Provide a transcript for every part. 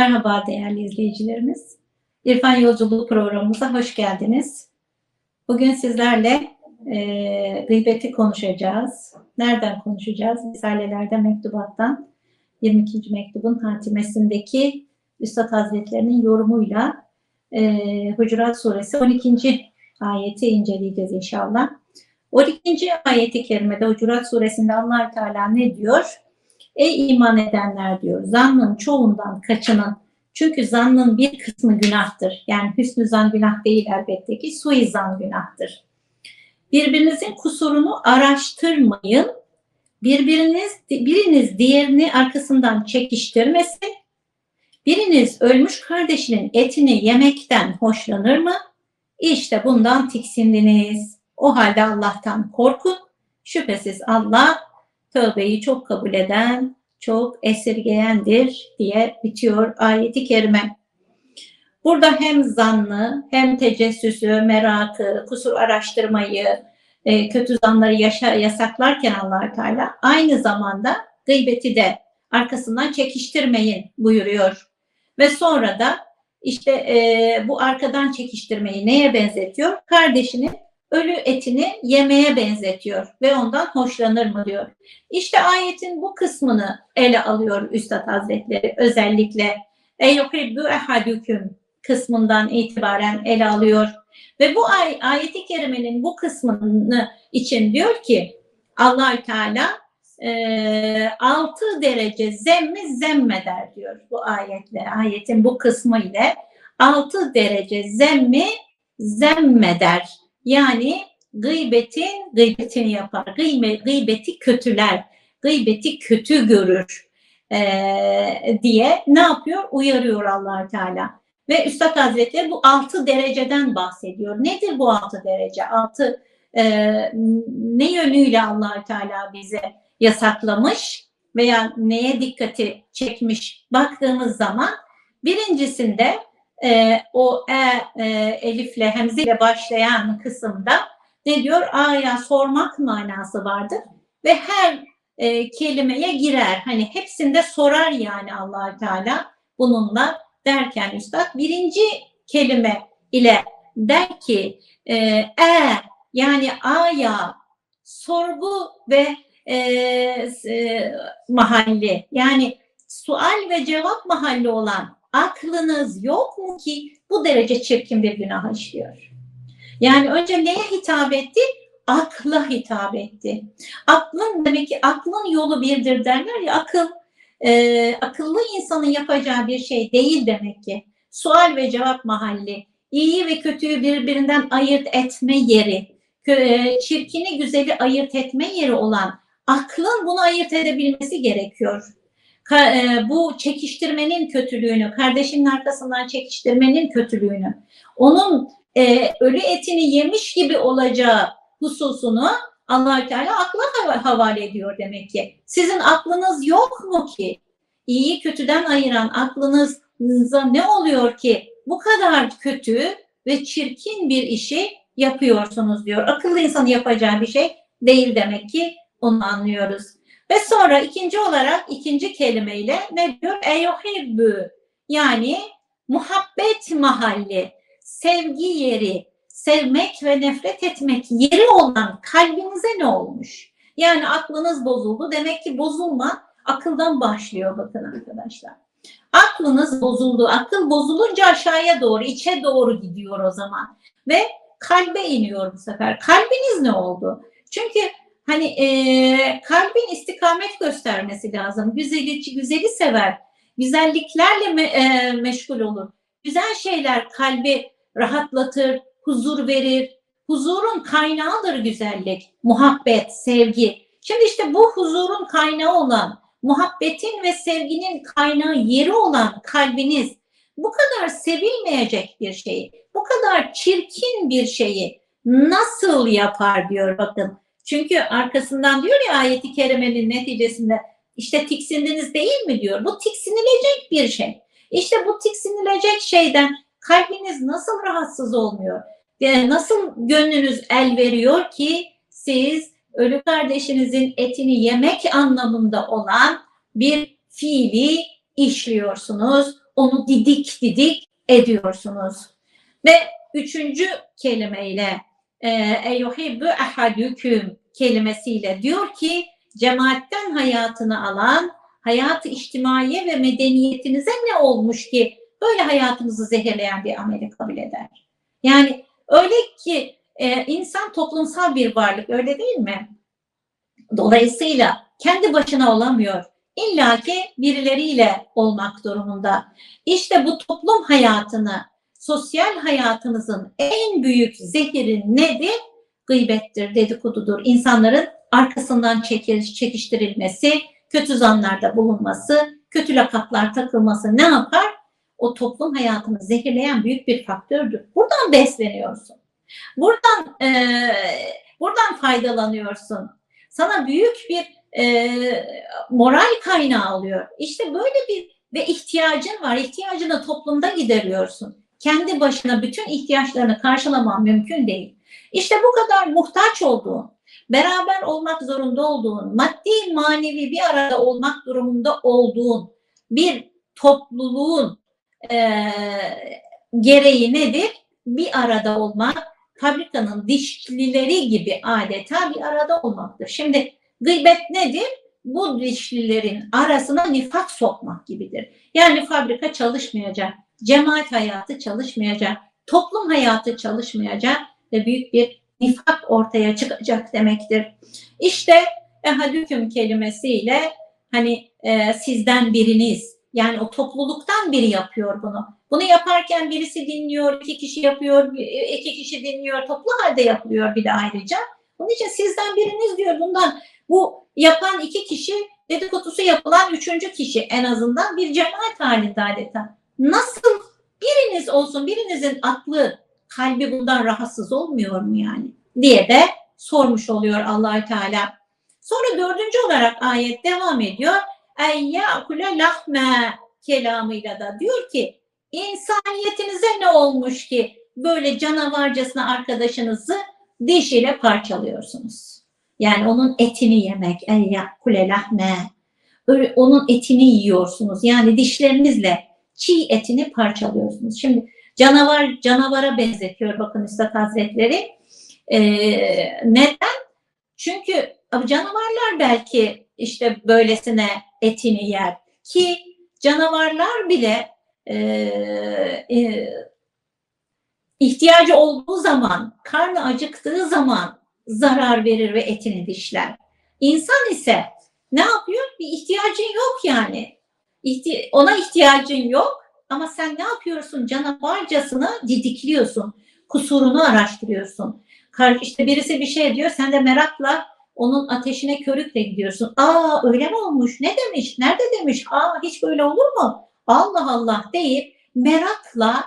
Merhaba değerli izleyicilerimiz. İrfan Yolculuğu programımıza hoş geldiniz. Bugün sizlerle e, gıybeti konuşacağız. Nereden konuşacağız? Risalelerde mektubattan 22. mektubun hatimesindeki Üstad Hazretlerinin yorumuyla e, Hucurat Suresi 12. ayeti inceleyeceğiz inşallah. 12. ayeti kerimede Hucurat Suresinde allah Teala ne diyor? Ey iman edenler diyor, zannın çoğundan kaçının. Çünkü zannın bir kısmı günahtır. Yani hüsnü zan günah değil elbette ki, suizan günahtır. Birbirinizin kusurunu araştırmayın. Birbiriniz, biriniz diğerini arkasından çekiştirmesin. Biriniz ölmüş kardeşinin etini yemekten hoşlanır mı? İşte bundan tiksindiniz. O halde Allah'tan korkun. Şüphesiz Allah tövbeyi çok kabul eden, çok esirgeyendir diye bitiyor ayeti kerime. Burada hem zannı, hem tecessüsü, merakı, kusur araştırmayı, e, kötü zanları yaşa, yasaklarken allah Teala aynı zamanda gıybeti de arkasından çekiştirmeyin buyuruyor. Ve sonra da işte e, bu arkadan çekiştirmeyi neye benzetiyor? Kardeşinin ölü etini yemeye benzetiyor ve ondan hoşlanır mı diyor. İşte ayetin bu kısmını ele alıyor Üstad Hazretleri özellikle eyyuhibbu ehadüküm kısmından itibaren ele alıyor. Ve bu ay ayeti kerimenin bu kısmını için diyor ki allah Teala e, 6 derece zemmi zemmeder diyor bu ayetle. Ayetin bu kısmı ile 6 derece zemmi zemmeder. Yani gıybetin gıybetini yapar. Gıybe, gıybeti kötüler. Gıybeti kötü görür ee, diye ne yapıyor? Uyarıyor allah Teala. Ve Üstad Hazretleri bu altı dereceden bahsediyor. Nedir bu altı derece? Altı e, ne yönüyle allah Teala bize yasaklamış veya neye dikkati çekmiş baktığımız zaman birincisinde e, o e, e, elifle hemzeyle başlayan kısımda ne diyor? A'ya sormak manası vardır ve her e, kelimeye girer. Hani hepsinde sorar yani allah Teala bununla derken üstad birinci kelime ile der ki e, e yani aya sorgu ve e, e, mahalli yani sual ve cevap mahalli olan aklınız yok mu ki bu derece çirkin bir günah işliyor? Yani önce neye hitap etti? Akla hitap etti. Aklın demek ki aklın yolu birdir derler ya akıl e, akıllı insanın yapacağı bir şey değil demek ki. Sual ve cevap mahalli, iyi ve kötüyü birbirinden ayırt etme yeri, e, çirkini güzeli ayırt etme yeri olan aklın bunu ayırt edebilmesi gerekiyor. E, bu çekiştirmenin kötülüğünü, kardeşinin arkasından çekiştirmenin kötülüğünü, onun e, ölü etini yemiş gibi olacağı hususunu allah Teala akla havale ediyor demek ki. Sizin aklınız yok mu ki? İyiyi kötüden ayıran aklınıza ne oluyor ki bu kadar kötü ve çirkin bir işi yapıyorsunuz diyor. Akıllı insanın yapacağı bir şey değil demek ki onu anlıyoruz. Ve sonra ikinci olarak ikinci kelimeyle ne diyor? Eyohibbü yani muhabbet mahalli, sevgi yeri, sevmek ve nefret etmek yeri olan kalbinize ne olmuş? Yani aklınız bozuldu. Demek ki bozulma akıldan başlıyor bakın arkadaşlar. Aklınız bozuldu. Akıl bozulunca aşağıya doğru, içe doğru gidiyor o zaman. Ve kalbe iniyor bu sefer. Kalbiniz ne oldu? Çünkü hani e, kalbin istikamet göstermesi lazım. Güzeli, güzeli sever. Güzelliklerle me, e, meşgul olur. Güzel şeyler kalbi rahatlatır, huzur verir. Huzurun kaynağıdır güzellik, muhabbet, sevgi. Şimdi işte bu huzurun kaynağı olan, muhabbetin ve sevginin kaynağı yeri olan kalbiniz bu kadar sevilmeyecek bir şeyi, bu kadar çirkin bir şeyi nasıl yapar diyor bakın. Çünkü arkasından diyor ya ayeti kerimenin neticesinde işte tiksindiniz değil mi diyor. Bu tiksinilecek bir şey. İşte bu tiksinilecek şeyden kalbiniz nasıl rahatsız olmuyor? Nasıl gönlünüz el veriyor ki siz ölü kardeşinizin etini yemek anlamında olan bir fiili işliyorsunuz. onu didik didik ediyorsunuz. Ve üçüncü kelimeyle eyyuhibbu ahadüküm kelimesiyle diyor ki cemaatten hayatını alan hayatı içtimaiye ve medeniyetinize ne olmuş ki böyle hayatınızı zehirleyen bir ameli kabul eder. Yani öyle ki e, insan toplumsal bir varlık öyle değil mi? Dolayısıyla kendi başına olamıyor. İlla ki birileriyle olmak durumunda. İşte bu toplum hayatını, sosyal hayatınızın en büyük zehiri nedir? Gıybettir, dedikodudur. İnsanların arkasından çekiş, çekiştirilmesi, kötü zanlarda bulunması, kötü lakaplar takılması ne yapar? O toplum hayatını zehirleyen büyük bir faktördür. Buradan besleniyorsun. Buradan e, buradan faydalanıyorsun. Sana büyük bir e, moral kaynağı oluyor. İşte böyle bir ve ihtiyacın var. İhtiyacını toplumda gideriyorsun. Kendi başına bütün ihtiyaçlarını karşılaman mümkün değil. İşte bu kadar muhtaç olduğun, beraber olmak zorunda olduğun, maddi manevi bir arada olmak durumunda olduğun bir topluluğun e, gereği nedir? Bir arada olmak, fabrikanın dişlileri gibi adeta bir arada olmaktır. Şimdi gıybet nedir? Bu dişlilerin arasına nifak sokmak gibidir. Yani fabrika çalışmayacak, cemaat hayatı çalışmayacak, toplum hayatı çalışmayacak ve büyük bir nifak ortaya çıkacak demektir. İşte ehadüküm kelimesiyle hani e, sizden biriniz yani o topluluktan biri yapıyor bunu. Bunu yaparken birisi dinliyor, iki kişi yapıyor, iki kişi dinliyor, toplu halde yapılıyor bir de ayrıca. Bunun için sizden biriniz diyor bundan. Bu yapan iki kişi dedikodusu yapılan üçüncü kişi en azından bir cemaat halinde adeta. Nasıl biriniz olsun, birinizin aklı, kalbi bundan rahatsız olmuyor mu yani? Diye de sormuş oluyor allah Teala. Sonra dördüncü olarak ayet devam ediyor. En ya'kule lahme kelamıyla da diyor ki insaniyetinize ne olmuş ki böyle canavarcasına arkadaşınızı dişiyle parçalıyorsunuz. Yani onun etini yemek. En ya'kule lahme. Onun etini yiyorsunuz. Yani dişlerinizle çiğ etini parçalıyorsunuz. Şimdi canavar canavara benzetiyor bakın Üstad Hazretleri. Ee, neden? Çünkü canavarlar belki işte böylesine etini yer ki canavarlar bile e, e, ihtiyacı olduğu zaman, karnı acıktığı zaman zarar verir ve etini dişler. İnsan ise ne yapıyor? Bir ihtiyacın yok yani. İhti ona ihtiyacın yok ama sen ne yapıyorsun? Canavarcasını didikliyorsun. Kusurunu araştırıyorsun. İşte birisi bir şey diyor, sen de merakla onun ateşine körükle gidiyorsun. Aa öyle mi olmuş? Ne demiş? Nerede demiş? Aa hiç böyle olur mu? Allah Allah deyip merakla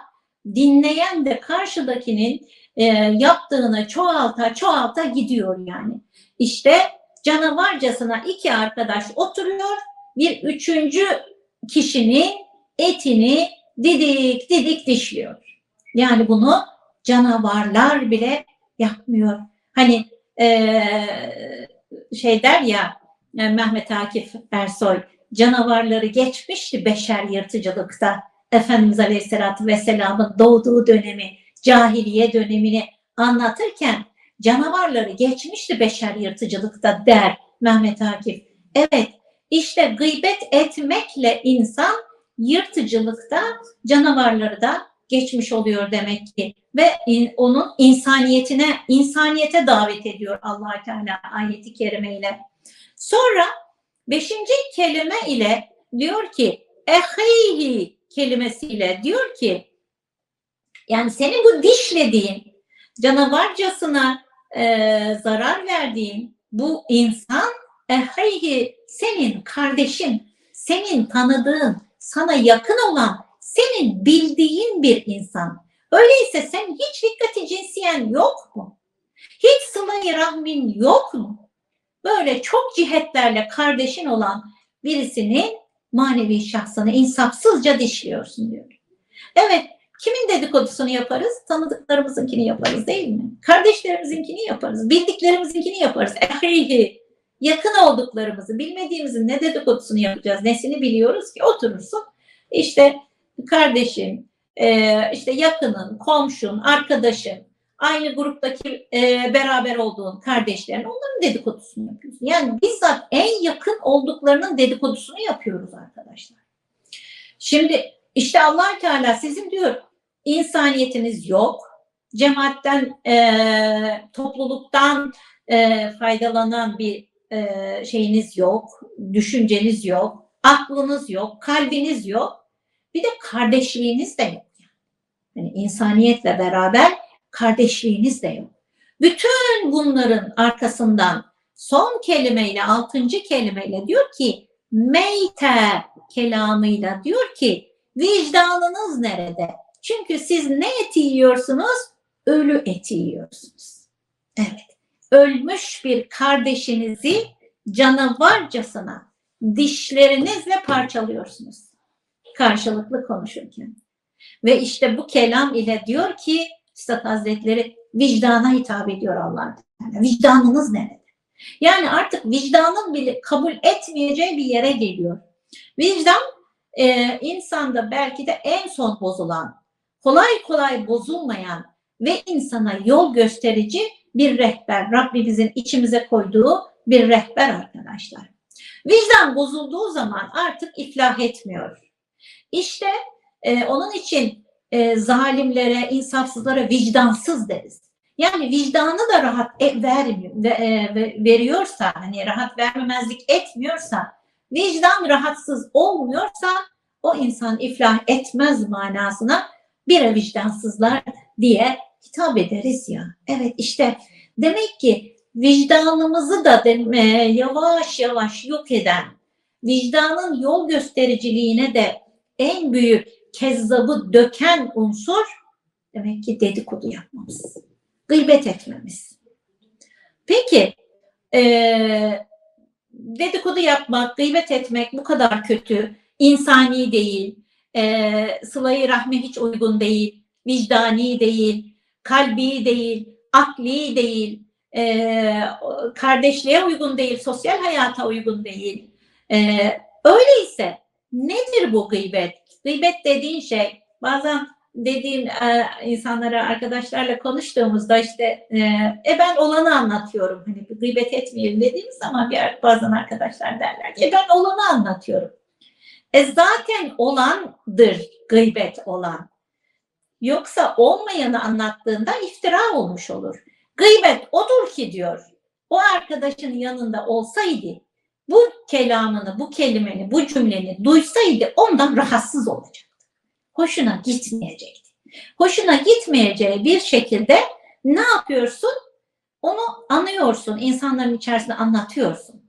dinleyen de karşıdakinin e, yaptığını çoğalta çoğalta gidiyor yani. İşte canavarcasına iki arkadaş oturuyor. Bir üçüncü kişinin etini didik didik dişliyor. Yani bunu canavarlar bile yapmıyor. Hani e, şey der ya e, Mehmet Akif Ersoy canavarları geçmişti beşer yırtıcılıkta. Efendimiz Aleyhisselatü Vesselam'ın doğduğu dönemi, cahiliye dönemini anlatırken canavarları geçmişti beşer yırtıcılıkta der Mehmet Akif. Evet işte gıybet etmekle insan yırtıcılıkta canavarları da geçmiş oluyor demek ki ve in, onun insaniyetine insaniyete davet ediyor Allah Teala ayeti kerimeyle. Sonra beşinci kelime ile diyor ki ehihi kelimesiyle diyor ki yani senin bu dişlediğin canavarcasına e, zarar verdiğin bu insan ehihi senin kardeşin, senin tanıdığın, sana yakın olan, senin bildiğin bir insan. Öyleyse sen hiç dikkati cinsiyen yok mu? Hiç sıla rahmin yok mu? Böyle çok cihetlerle kardeşin olan birisinin manevi şahsını insafsızca dişliyorsun diyor. Evet, kimin dedikodusunu yaparız? Tanıdıklarımızınkini yaparız değil mi? Kardeşlerimizinkini yaparız, bildiklerimizinkini yaparız. Ehihi, yakın olduklarımızı, bilmediğimizin ne dedikodusunu yapacağız, nesini biliyoruz ki oturursun. İşte kardeşin, e, işte yakının, komşun, arkadaşın, aynı gruptaki e, beraber olduğun kardeşlerin onların dedikodusunu yapıyorsun. Yani bizzat en yakın olduklarının dedikodusunu yapıyoruz arkadaşlar. Şimdi işte allah Teala sizin diyor insaniyetiniz yok. Cemaatten, e, topluluktan faydalanan bir e, şeyiniz yok, düşünceniz yok, aklınız yok, kalbiniz yok. Bir de kardeşliğiniz de yok. Yani insaniyetle beraber kardeşliğiniz de yok. Bütün bunların arkasından son kelimeyle, altıncı kelimeyle diyor ki meyte kelamıyla diyor ki vicdanınız nerede? Çünkü siz ne eti yiyorsunuz? Ölü eti yiyorsunuz. Evet. Ölmüş bir kardeşinizi canavarcasına dişlerinizle parçalıyorsunuz. Karşılıklı konuşurken. Ve işte bu kelam ile diyor ki Üstad Hazretleri vicdana hitap ediyor Allah. Yani vicdanınız nerede? Yani artık vicdanın bile kabul etmeyeceği bir yere geliyor. Vicdan e, insanda belki de en son bozulan, kolay kolay bozulmayan ve insana yol gösterici bir rehber. Rabbimizin içimize koyduğu bir rehber arkadaşlar. Vicdan bozulduğu zaman artık iflah etmiyor. İşte e, onun için e, zalimlere, insafsızlara vicdansız deriz. Yani vicdanı da rahat e, vermiyor, ve, e, veriyorsa, hani rahat vermemezlik etmiyorsa, vicdan rahatsız olmuyorsa o insan iflah etmez manasına bir vicdansızlar diye hitap ederiz ya. Evet işte demek ki vicdanımızı da e, yavaş yavaş yok eden, vicdanın yol göstericiliğine de en büyük kezzabı döken unsur demek ki dedikodu yapmamız, gıybet etmemiz. Peki e, dedikodu yapmak, gıybet etmek bu kadar kötü, insani değil, e, sılayı rahme hiç uygun değil, vicdani değil, kalbi değil, akli değil, e, kardeşliğe uygun değil, sosyal hayata uygun değil. E, öyleyse nedir bu gıybet? Gıybet dediğin şey bazen dediğim e, insanlara arkadaşlarla konuştuğumuzda işte e, e ben olanı anlatıyorum. Hani gıybet etmeyelim dediğimiz zaman bir bazen arkadaşlar derler ki e ben olanı anlatıyorum. E zaten olandır gıybet olan. Yoksa olmayanı anlattığında iftira olmuş olur. Gıybet odur ki diyor. O arkadaşın yanında olsaydı bu kelamını, bu kelimeni, bu cümleni duysaydı ondan rahatsız olacaktı. Hoşuna gitmeyecekti. Hoşuna gitmeyeceği bir şekilde ne yapıyorsun? Onu anıyorsun, insanların içerisinde anlatıyorsun.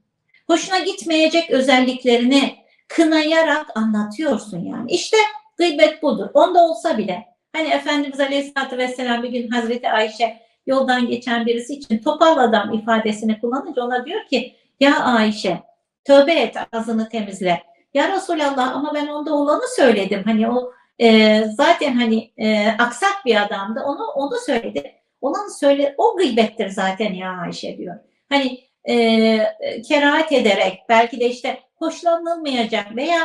Hoşuna gitmeyecek özelliklerini kınayarak anlatıyorsun yani. İşte gıybet budur. Onda olsa bile hani Efendimiz Aleyhisselatü Vesselam bir gün Hazreti Ayşe yoldan geçen birisi için topal adam ifadesini kullanınca ona diyor ki ya Ayşe tövbe et ağzını temizle. Ya Resulallah ama ben onda olanı söyledim. Hani o e, zaten hani e, aksak bir adamdı. Onu onu söyledi. Olanı söyle o gıybettir zaten ya Ayşe diyor. Hani e, kerahat ederek belki de işte hoşlanılmayacak veya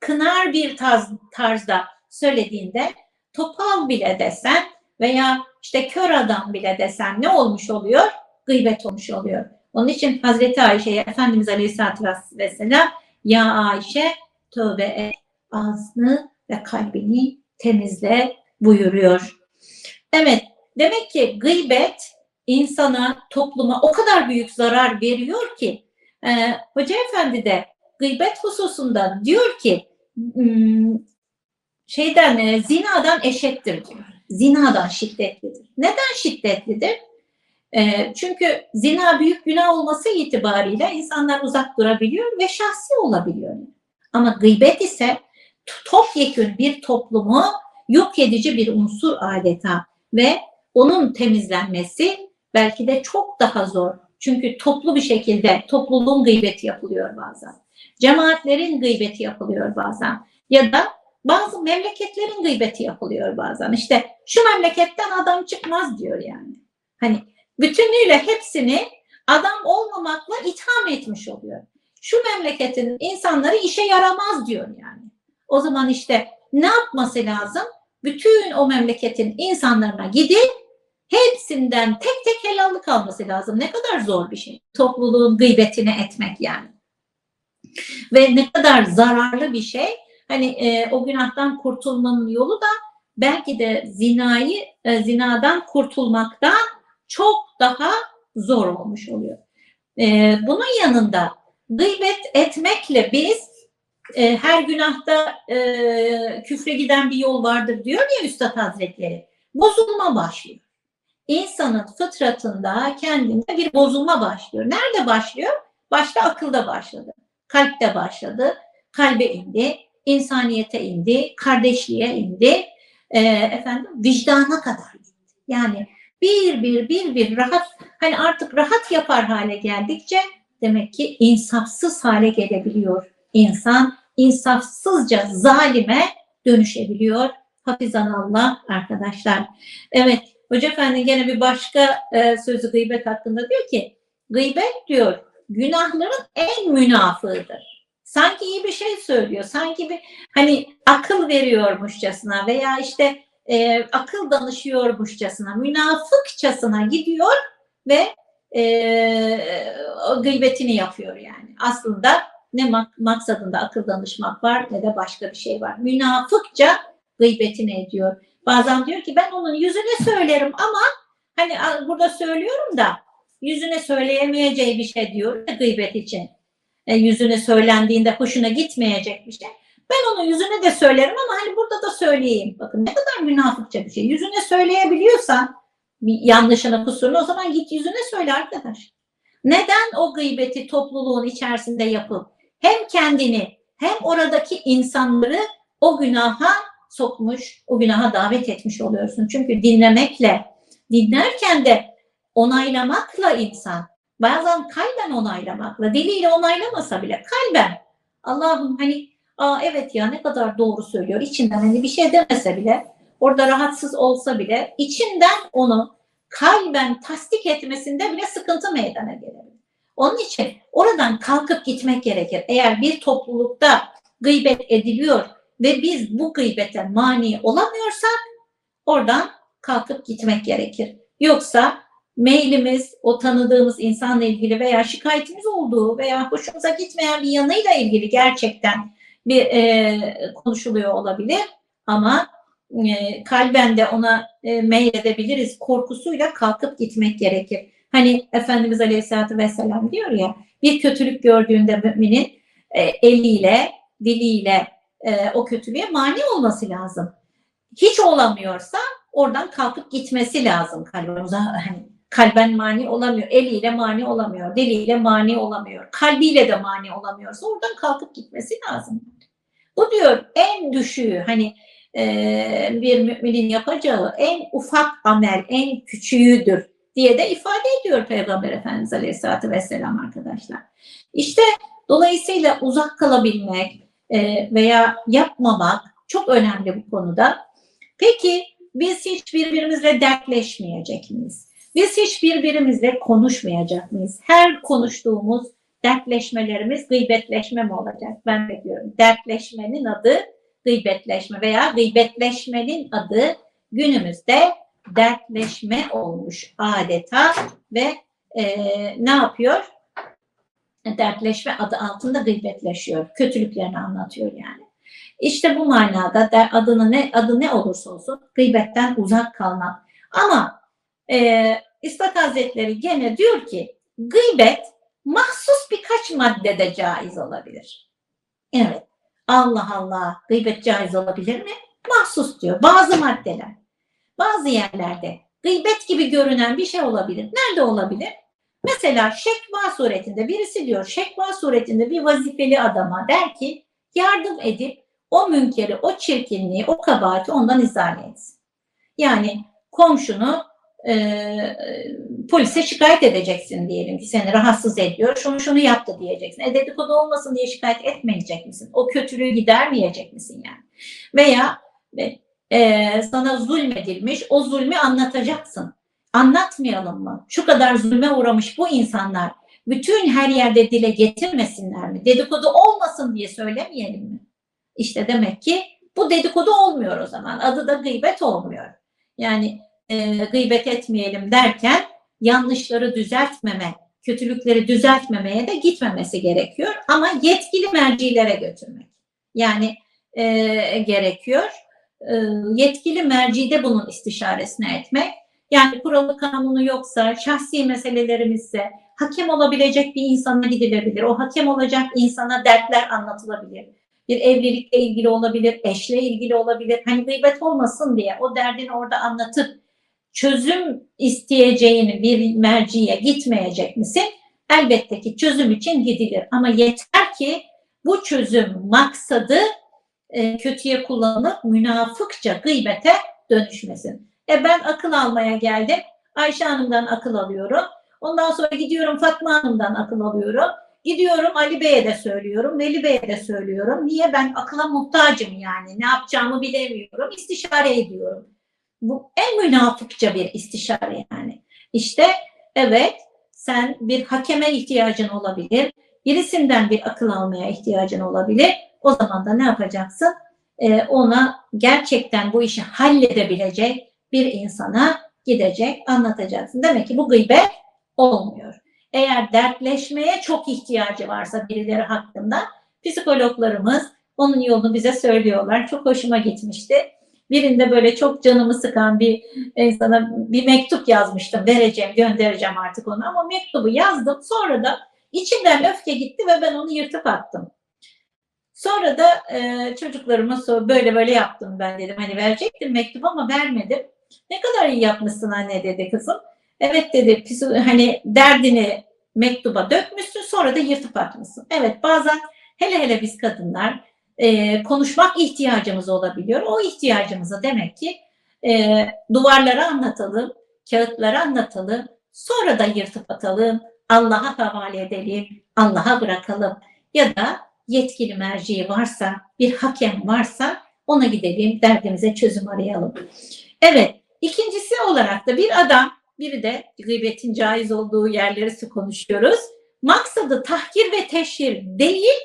kınar bir tarz, tarzda söylediğinde topal bile desen veya işte kör adam bile desen ne olmuş oluyor? Gıybet olmuş oluyor. Onun için Hazreti Ayşe'ye Efendimiz Aleyhisselatü Vesselam ya Ayşe tövbe et ağzını ve kalbini temizle buyuruyor. Evet demek ki gıybet insana, topluma o kadar büyük zarar veriyor ki e, Hoca Efendi de gıybet hususunda diyor ki hmm, şeyden e, zinadan eşittir diyor. Zinadan şiddetlidir. Neden şiddetlidir? E, çünkü zina büyük günah olması itibariyle insanlar uzak durabiliyor ve şahsi olabiliyor. Ama gıybet ise topyekün bir toplumu yok edici bir unsur adeta ve onun temizlenmesi belki de çok daha zor. Çünkü toplu bir şekilde topluluğun gıybeti yapılıyor bazen. Cemaatlerin gıybeti yapılıyor bazen. Ya da bazı memleketlerin gıybeti yapılıyor bazen. İşte şu memleketten adam çıkmaz diyor yani. Hani bütünüyle hepsini adam olmamakla itham etmiş oluyor. Şu memleketin insanları işe yaramaz diyor yani. O zaman işte ne yapması lazım? Bütün o memleketin insanlarına gidip hepsinden tek tek helallik alması lazım. Ne kadar zor bir şey. Topluluğun gıybetini etmek yani. Ve ne kadar zararlı bir şey. Hani e, o günahtan kurtulmanın yolu da belki de zinayı e, zinadan kurtulmaktan çok daha zor olmuş oluyor. E, bunun yanında gıybet etmekle biz e, her günahta e, küfre giden bir yol vardır diyor ya Üstad Hazretleri. Bozulma başlıyor. İnsanın fıtratında kendinde bir bozulma başlıyor. Nerede başlıyor? Başta akılda başladı. Kalpte başladı. Kalbe indi. İnsaniyete indi. Kardeşliğe indi. E, efendim vicdana kadar indi. Yani bir bir bir bir rahat hani artık rahat yapar hale geldikçe demek ki insafsız hale gelebiliyor insan insafsızca zalime dönüşebiliyor. Hafizan Allah arkadaşlar. Evet Hoca Efendi gene bir başka e, sözü gıybet hakkında diyor ki gıybet diyor günahların en münafığıdır. Sanki iyi bir şey söylüyor. Sanki bir hani akıl veriyormuşçasına veya işte e, akıl danışıyormuşçasına, münafıkçasına gidiyor ve e, gıybetini yapıyor yani. Aslında ne mak- maksadında akıl danışmak var ne de başka bir şey var. Münafıkça gıybetini ediyor. Bazen diyor ki ben onun yüzüne söylerim ama hani burada söylüyorum da yüzüne söyleyemeyeceği bir şey diyor gıybet için. E, yüzüne söylendiğinde hoşuna gitmeyecek bir şey. Ben onun yüzüne de söylerim ama hani burada da söyleyeyim. Bakın ne kadar münafıkça bir şey. Yüzüne söyleyebiliyorsan bir yanlışını kusurunu o zaman git yüzüne söyle arkadaş. Neden o gıybeti topluluğun içerisinde yapıp hem kendini hem oradaki insanları o günaha sokmuş, o günaha davet etmiş oluyorsun. Çünkü dinlemekle, dinlerken de onaylamakla insan, bazen kalben onaylamakla, diliyle onaylamasa bile kalben Allah'ım hani Aa, evet ya ne kadar doğru söylüyor. İçinden hani bir şey demese bile, orada rahatsız olsa bile içinden onu kalben tasdik etmesinde bile sıkıntı meydana gelebilir. Onun için oradan kalkıp gitmek gerekir. Eğer bir toplulukta gıybet ediliyor ve biz bu gıybete mani olamıyorsak oradan kalkıp gitmek gerekir. Yoksa mailimiz, o tanıdığımız insanla ilgili veya şikayetimiz olduğu veya hoşumuza gitmeyen bir yanıyla ilgili gerçekten bir e, konuşuluyor olabilir ama e, kalben de ona e, mail edebiliriz korkusuyla kalkıp gitmek gerekir. Hani Efendimiz Aleyhisselatü Vesselam diyor ya bir kötülük gördüğünde müminin e, eliyle, diliyle e, o kötülüğe mani olması lazım. Hiç olamıyorsa oradan kalkıp gitmesi lazım kalben. Hani kalben mani olamıyor, eliyle mani olamıyor, diliyle mani olamıyor, kalbiyle de mani olamıyorsa oradan kalkıp gitmesi lazım. Bu diyor en düşüğü hani e, bir müminin yapacağı en ufak amel, en küçüğüdür diye de ifade ediyor Peygamber Efendimiz Aleyhisselatü Vesselam arkadaşlar. İşte dolayısıyla uzak kalabilmek e, veya yapmamak çok önemli bu konuda. Peki biz hiç birbirimizle dertleşmeyecek miyiz? Biz hiç birbirimizle konuşmayacak mıyız? Her konuştuğumuz dertleşmelerimiz gıybetleşme mi olacak? Ben de diyorum. Dertleşmenin adı gıybetleşme veya gıybetleşmenin adı günümüzde dertleşme olmuş adeta ve e, ne yapıyor? Dertleşme adı altında gıybetleşiyor. Kötülüklerini anlatıyor yani. İşte bu manada der, adını ne adı ne olursa olsun gıybetten uzak kalmak. Ama e, İstat Hazretleri gene diyor ki gıybet mahsus birkaç maddede caiz olabilir. Evet. Allah Allah. Gıybet caiz olabilir mi? Mahsus diyor. Bazı maddeler. Bazı yerlerde gıybet gibi görünen bir şey olabilir. Nerede olabilir? Mesela şekva suretinde birisi diyor şekva suretinde bir vazifeli adama der ki yardım edip o münkeri, o çirkinliği, o kabahati ondan izale etsin. Yani komşunu e, polise şikayet edeceksin diyelim ki seni rahatsız ediyor. Şunu şunu yaptı diyeceksin. E dedikodu olmasın diye şikayet etmeyecek misin? O kötülüğü gidermeyecek misin yani? Veya e, sana zulmedilmiş o zulmü anlatacaksın. Anlatmayalım mı? Şu kadar zulme uğramış bu insanlar bütün her yerde dile getirmesinler mi? Dedikodu olmasın diye söylemeyelim mi? İşte demek ki Bu dedikodu olmuyor o zaman. Adı da gıybet olmuyor. Yani e, gıybet etmeyelim derken yanlışları düzeltmeme, kötülükleri düzeltmemeye de gitmemesi gerekiyor. Ama yetkili mercilere götürmek. Yani e, gerekiyor. E, yetkili mercide bunun istişaresini etmek. Yani kuralı kanunu yoksa, şahsi meselelerimizse hakem olabilecek bir insana gidilebilir. O hakem olacak insana dertler anlatılabilir. Bir evlilikle ilgili olabilir, eşle ilgili olabilir. Hani gıybet olmasın diye o derdini orada anlatıp çözüm isteyeceğini bir merciye gitmeyecek misin? Elbette ki çözüm için gidilir. Ama yeter ki bu çözüm maksadı e, kötüye kullanılıp münafıkça gıybete dönüşmesin. E ben akıl almaya geldim. Ayşe Hanım'dan akıl alıyorum. Ondan sonra gidiyorum Fatma Hanım'dan akıl alıyorum. Gidiyorum Ali Bey'e de söylüyorum, Veli Bey'e de söylüyorum. Niye ben akıla muhtacım yani? Ne yapacağımı bilemiyorum. İstişare ediyorum. Bu en münafıkça bir istişare yani. İşte evet sen bir hakeme ihtiyacın olabilir. Birisinden bir akıl almaya ihtiyacın olabilir. O zaman da ne yapacaksın? Ee, ona gerçekten bu işi halledebilecek bir insana gidecek, anlatacaksın. Demek ki bu gıybet olmuyor. Eğer dertleşmeye çok ihtiyacı varsa birileri hakkında psikologlarımız onun yolunu bize söylüyorlar. Çok hoşuma gitmişti. Birinde böyle çok canımı sıkan bir insana bir mektup yazmıştım. Vereceğim, göndereceğim artık onu ama mektubu yazdım. Sonra da içimden öfke gitti ve ben onu yırtıp attım. Sonra da e, çocuklarıma sor, böyle böyle yaptım ben dedim. Hani verecektim mektup ama vermedim. Ne kadar iyi yapmışsın anne dedi kızım. Evet dedi hani derdini mektuba dökmüşsün sonra da yırtıp atmışsın. Evet bazen hele hele biz kadınlar e, konuşmak ihtiyacımız olabiliyor. O ihtiyacımızı demek ki e, duvarlara anlatalım, kağıtlara anlatalım, sonra da yırtıp atalım, Allah'a havale edelim, Allah'a bırakalım ya da yetkili merci varsa, bir hakem varsa ona gidelim, derdimize çözüm arayalım. Evet, ikincisi olarak da bir adam, biri de gıybetin caiz olduğu yerleri konuşuyoruz. Maksadı tahkir ve teşhir değil,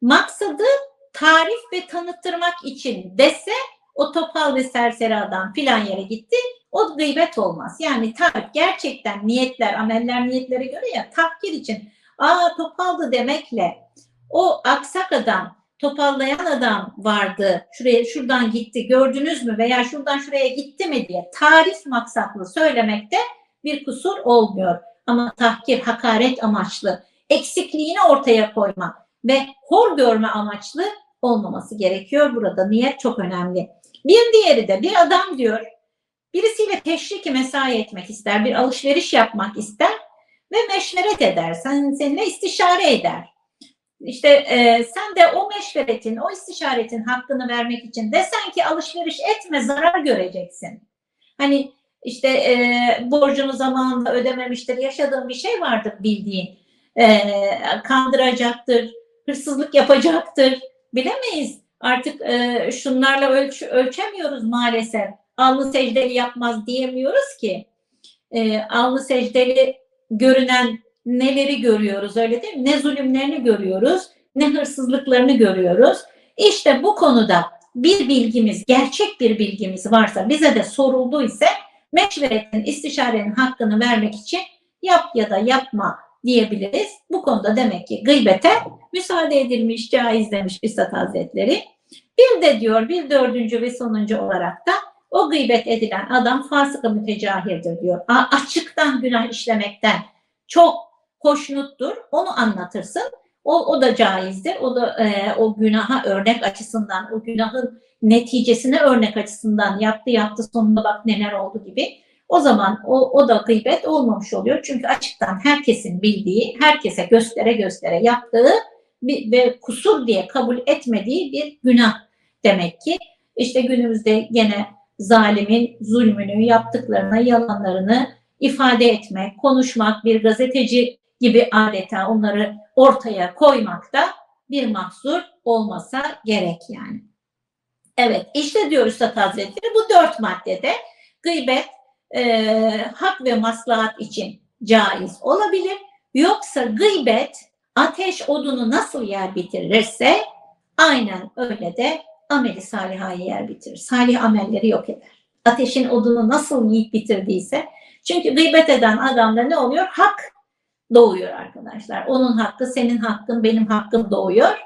maksadı tarif ve tanıttırmak için dese o topal ve serseri adam filan yere gitti o gıybet olmaz. Yani tarif gerçekten niyetler, ameller niyetlere göre ya tahkir için aa topaldı demekle o aksak adam, topallayan adam vardı. Şuraya şuradan gitti gördünüz mü veya şuradan şuraya gitti mi diye tarif maksatlı söylemekte bir kusur olmuyor. Ama tahkir, hakaret amaçlı, eksikliğini ortaya koyma ve hor görme amaçlı olmaması gerekiyor. Burada niyet çok önemli. Bir diğeri de bir adam diyor birisiyle teşriki mesai etmek ister, bir alışveriş yapmak ister ve meşveret eder. Sen, seninle istişare eder. İşte e, sen de o meşveretin, o istişaretin hakkını vermek için desen ki alışveriş etme zarar göreceksin. Hani işte e, borcunu zamanında ödememiştir, yaşadığın bir şey vardır bildiğin. E, kandıracaktır, hırsızlık yapacaktır. Bilemeyiz. Artık e, şunlarla ölç, ölçemiyoruz maalesef. Allı secdeli yapmaz diyemiyoruz ki. E, allı secdeli görünen neleri görüyoruz öyle değil mi? Ne zulümlerini görüyoruz, ne hırsızlıklarını görüyoruz. İşte bu konuda bir bilgimiz, gerçek bir bilgimiz varsa, bize de soruldu ise meşveretin, istişarenin hakkını vermek için yap ya da yapma diyebiliriz. Bu konuda demek ki gıybete müsaade edilmiş, caiz demiş Üstad Hazretleri. Bir de diyor bir dördüncü ve sonuncu olarak da o gıybet edilen adam fasıka mütecahirdir diyor. A, açıktan günah işlemekten çok hoşnuttur. Onu anlatırsın. O, o da caizdir. O da e, o günaha örnek açısından, o günahın neticesine örnek açısından yaptı yaptı sonunda bak neler oldu gibi. O zaman o, o da gıybet olmamış oluyor. Çünkü açıktan herkesin bildiği, herkese göstere göstere yaptığı bir, ve kusur diye kabul etmediği bir günah demek ki. İşte günümüzde gene zalimin zulmünü, yaptıklarına, yalanlarını ifade etmek, konuşmak, bir gazeteci gibi adeta onları ortaya koymakta bir mahsur olmasa gerek yani. Evet işte diyor Üstad Hazretleri bu dört maddede gıybet e, hak ve maslahat için caiz olabilir. Yoksa gıybet ateş odunu nasıl yer bitirirse aynen öyle de ameli salihayı yer bitirir. Salih amelleri yok eder. Ateşin odunu nasıl yiyip bitirdiyse. Çünkü gıybet eden adamda ne oluyor? Hak doğuyor arkadaşlar. Onun hakkı, senin hakkın, benim hakkım doğuyor.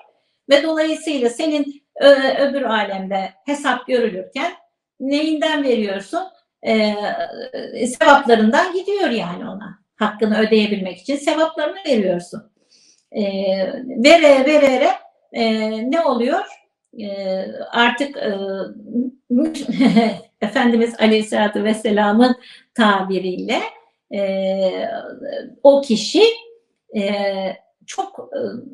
Ve dolayısıyla senin ö- öbür alemde hesap görülürken neyinden veriyorsun? Ee, sevaplarından gidiyor yani ona. Hakkını ödeyebilmek için sevaplarını veriyorsun. Ee, vere vere e, ne oluyor? Ee, artık e, Efendimiz Aleyhisselatü Vesselam'ın tabiriyle e, o kişi e, çok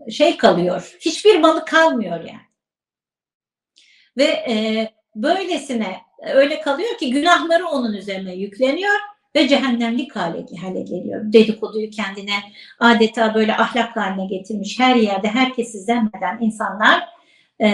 e, şey kalıyor. Hiçbir malı kalmıyor yani. Ve e, böylesine öyle kalıyor ki günahları onun üzerine yükleniyor ve cehennemlik hale, hale geliyor. Dedikoduyu kendine adeta böyle ahlak haline getirmiş. Her yerde herkesi zemmeden insanlar e,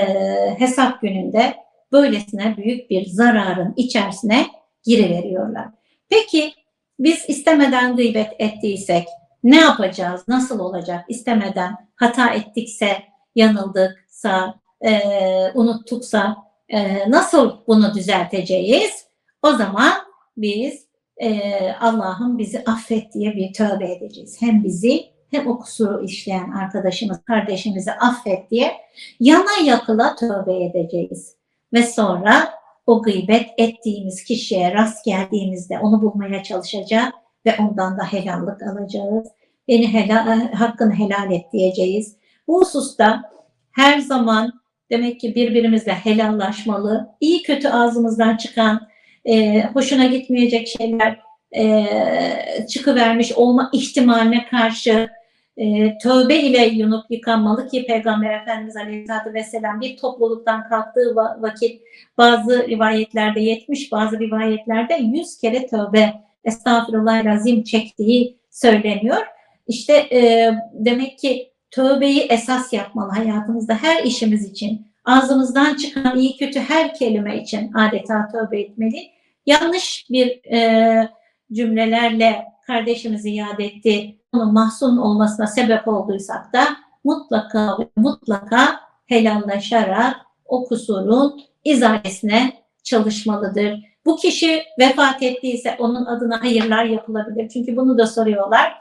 hesap gününde böylesine büyük bir zararın içerisine giriveriyorlar. Peki biz istemeden gıybet ettiysek ne yapacağız? Nasıl olacak? İstemeden hata ettikse, yanıldıksa, e, unuttuksa e, nasıl bunu düzelteceğiz? O zaman biz e, Allah'ım bizi affet diye bir tövbe edeceğiz. Hem bizi hem o kusuru işleyen arkadaşımız, kardeşimizi affet diye yana yakıla tövbe edeceğiz. Ve sonra o gıybet ettiğimiz kişiye rast geldiğimizde onu bulmaya çalışacağız ve ondan da helallik alacağız. Beni helal, hakkını helal et diyeceğiz. Bu hususta her zaman demek ki birbirimizle helallaşmalı. İyi kötü ağzımızdan çıkan, e, hoşuna gitmeyecek şeyler e, çıkıvermiş olma ihtimaline karşı e, tövbe ile yunup yıkanmalı ki Peygamber Efendimiz Aleyhisselatü Vesselam bir topluluktan kalktığı vakit bazı rivayetlerde 70 bazı rivayetlerde 100 kere tövbe estağfurullah lazim çektiği söyleniyor. İşte e, demek ki tövbeyi esas yapmalı hayatımızda her işimiz için. Ağzımızdan çıkan iyi kötü her kelime için adeta tövbe etmeli. Yanlış bir e, cümlelerle kardeşimizi yad etti, onun mahzun olmasına sebep olduysak da mutlaka mutlaka helallaşarak o kusurun izalesine çalışmalıdır. Bu kişi vefat ettiyse onun adına hayırlar yapılabilir. Çünkü bunu da soruyorlar.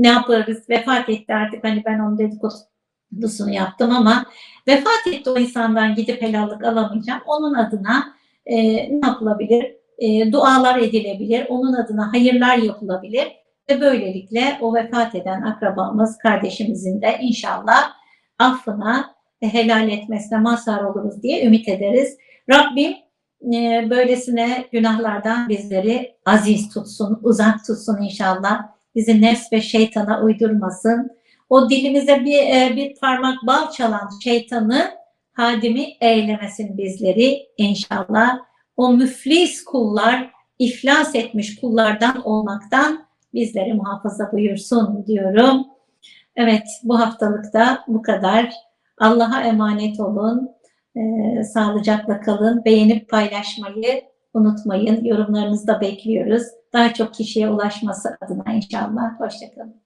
Ne yaparız? Vefat etti artık hani ben onun dedikodusunu yaptım ama vefat etti o insandan gidip helallik alamayacağım. Onun adına e, ne yapılabilir? E, dualar edilebilir. Onun adına hayırlar yapılabilir ve böylelikle o vefat eden akrabamız, kardeşimizin de inşallah affına helal etmesine mazhar oluruz diye ümit ederiz. Rabbim e, böylesine günahlardan bizleri aziz tutsun, uzak tutsun inşallah. Bizi nefs ve şeytana uydurmasın. O dilimize bir, e, bir parmak bal çalan şeytanı hadimi eylemesin bizleri inşallah. O müflis kullar, iflas etmiş kullardan olmaktan bizleri muhafaza buyursun diyorum. Evet bu haftalıkta bu kadar. Allah'a emanet olun. Ee, sağlıcakla kalın. Beğenip paylaşmayı unutmayın. Yorumlarınızı da bekliyoruz. Daha çok kişiye ulaşması adına inşallah. Hoşçakalın.